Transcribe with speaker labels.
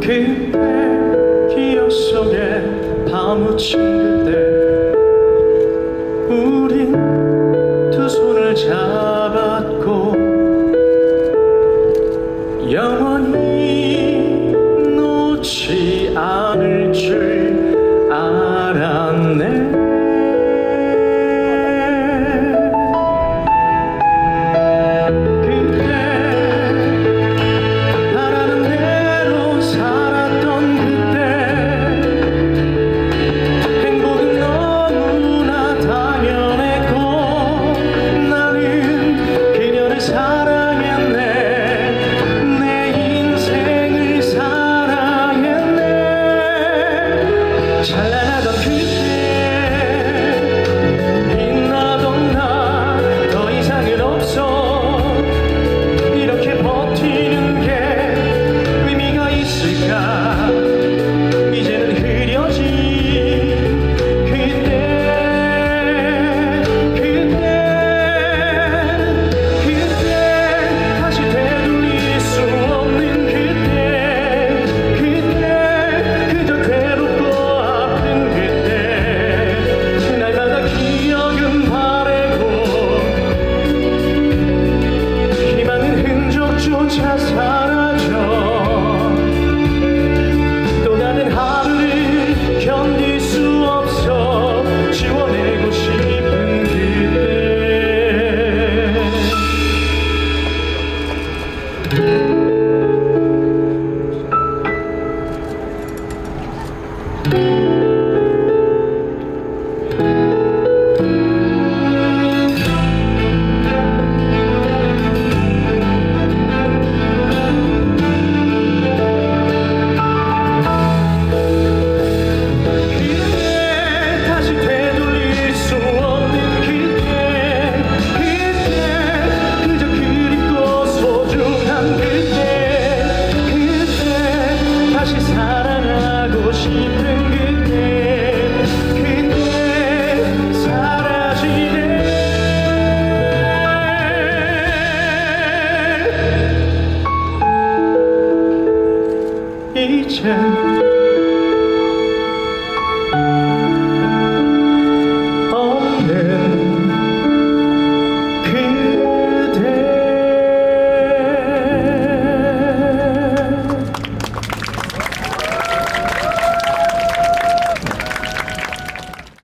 Speaker 1: 그때 기억 속에 파묻힌 그때 우린 두 손을 잡았고 영원히 놓지 thank you 前。